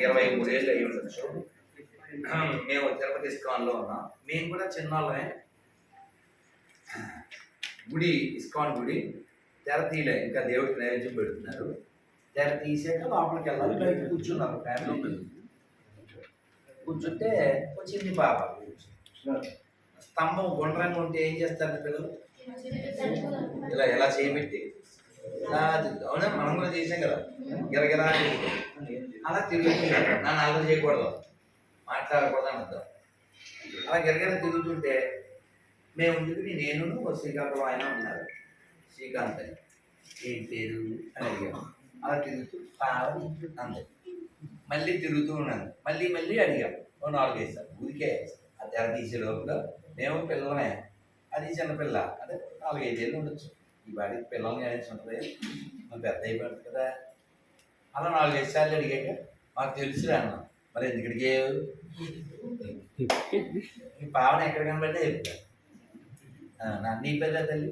ఇరవై మూడేళ్ళు అయ్యి ఉండొచ్చు. మేము తిరుపతి ఇస్కాన్లో ఉన్నాం. మేము కూడా చిన్నవాళ్ళమే గుడి ఇస్కాన్ గుడి తెర తీయలే. ఇంకా దేవుడికి నైవేద్యం పెడుతున్నారు. తెర తీసాక లోపలికి వెళ్ళాలి. బయట కూర్చున్నారు ఫ్యామిలీ. కూర్చుంటే వచ్చింది పాప. స్తంభం గుండ్రంగా ఉంటే ఏం చేస్తారు పిల్లలు? ఇలా ఎలా చేయబెట్టి. అవునా? మనం కూడా చేసాం కదా. గిరగిరా అలా తిరుగుతుంటారు నన్ను అలా చేయకూడదు. మాట్లాడకూడదు అని అలా గిరగిర తిరుగుతుంటే మేము ఉండుకుని నేను శ్రీకాకుళం ఆయన ఉన్నారు. శ్రీకాంత్ అని. ఏం పేరు అని అడిగాను అలా తిరుగుతూ పావని అంది మళ్ళీ తిరుగుతూ ఉన్నాను. మళ్ళీ మళ్ళీ అడిగాం. ఓ నాలుగైదు సార్ ఊరికే ఆ తెర తీసే లోపల మేము పిల్లమే అది చిన్నపిల్ల అదే నాలుగైదేళ్ళు ఉండొచ్చు. ఈ వాడికి పిల్లల్ని అనేసి ఉంటుంది. మన పెద్ద అయిపోతుంది కదా. అలా నాలుగైదు సార్లు అడిగాక మాకు తెలుసురా అన్న. మరి ఎందుకు అడిగావు ఈ పావన ఎక్కడ కనబడితే చెప్తా నా నీ పేరు తల్లి.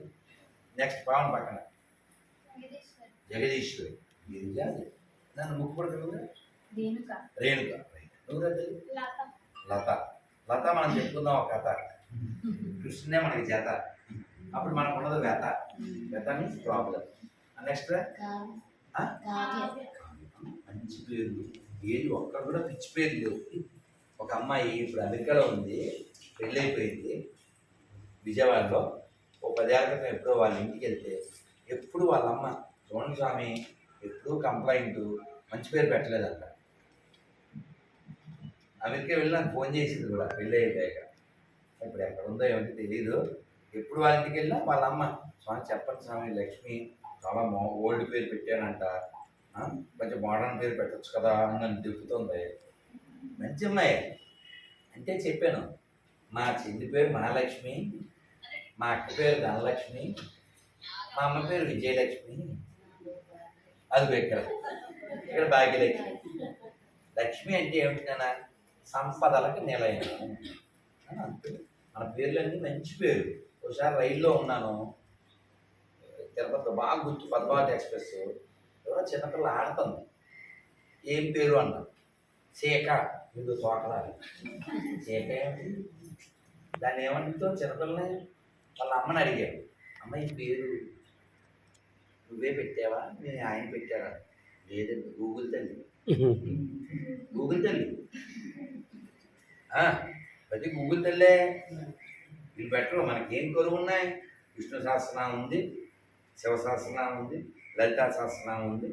నెక్స్ట్ పావన పక్కన. జగదీశ్వరి. గిరిజా నన్ను ముక్కు పడుతుంది రేణుక. తల్లి? లత. లత. మనం చెప్పుకుందాం ఒక కథ. కృష్ణునే మనకి చేత అప్పుడు మనకు ఉన్నది వేత వేత మీన్స్ ప్రాబ్లం నెక్స్ట్ మంచి పేర్లు ఏది ఒక్క కూడా పిచ్చి పేరు లేవు. ఒక అమ్మాయి ఇప్పుడు అమెరికాలో ఉంది పెళ్ళైపోయింది. విజయవాడలో ఓ పదేళ్ళ క్రితం ఎప్పుడో వాళ్ళ ఇంటికి వెళ్తే ఎప్పుడు వాళ్ళ అమ్మ చూడండి స్వామి ఎప్పుడూ కంప్లైంట్ మంచి పేరు పెట్టలేదంట అమెరికా వెళ్ళి నాకు ఫోన్ చేసింది కూడా పెళ్ళి అయిపోయాక ఇప్పుడు ఎక్కడ ఉందో ఏమిటి తెలియదు ఎప్పుడు వాళ్ళ ఇంటికి వెళ్ళినా వాళ్ళ అమ్మ స్వామి చెప్పండి స్వామి లక్ష్మి చాలా ఓల్డ్ పేరు పెట్టానంట. మంచి మోడర్న్ పేరు పెట్టచ్చు కదా అని నన్ను తిప్పుతుంది. మంచి అమ్మాయి అంటే చెప్పాను మా చెల్లి పేరు మహాలక్ష్మి మా అక్క పేరు ధనలక్ష్మి మా అమ్మ పేరు విజయలక్ష్మి అది ఇక్కడ ఇక్కడ భాగ్యలక్ష్మి. లక్ష్మి అంటే ఏమిటన్నా సంపదలకు నిలయం. అని అంతే. మన పేర్లన్నీ మంచి పేరు. ఒకసారి రైల్లో ఉన్నాను. తిరుపతి బాగా గుర్తు పద్మావతి ఎక్స్ప్రెస్. ఎవరో చిన్నపిల్ల ఆడుతుంది. ఏం పేరు అన్న చీక ముందు తోకలాలి చీక ఏమిటి? దాన్ని ఏమంటుందో చిన్నపిల్లని వాళ్ళ అమ్మని అడిగాడు అమ్మ ఈ పేరు నువ్వే పెట్టావా? నేను ఆయన పెట్టారా లేదండి గూగుల్ తల్లి. గూగుల్ తల్లి. ప్రతి గూగుల్ తల్లే. వీళ్ళు పెట్టరు మనకి ఏం కొరువు ఉన్నాయి విష్ణు సహస్రనామం ఉంది. శివ సహస్రనామం ఉంది లలితా సహస్రనామం ఉంది.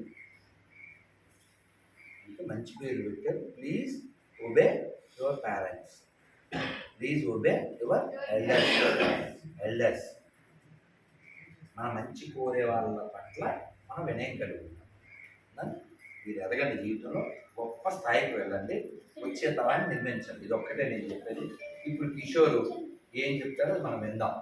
అంటే మంచి పేరు పెట్టారు please obey your parents please obey your elders elders మన మంచి కోరే వాళ్ళ పట్ల మనం వినయం కలిగి ఉన్నాం మీరు ఎదగండి జీవితంలో గొప్ప స్థాయికి వెళ్ళండి వచ్చే తరాన్ని నిర్మించండి. ఇది ఒక్కటే నేను చెప్పేది. ఇప్పుడు కిషోరు ఏం చెప్తారో మనం విందాం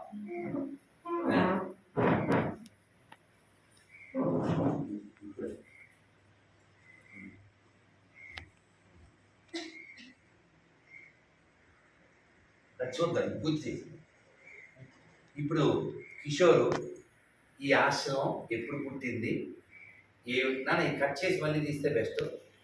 అది చూద్దాం పూర్తి చేసి ఇప్పుడు కిషోరు ఈ ఆశ్రమం ఎప్పుడు పుట్టింది? ఏ నాన్న కట్ చేసి మళ్ళీ తీస్తే బెస్ట్.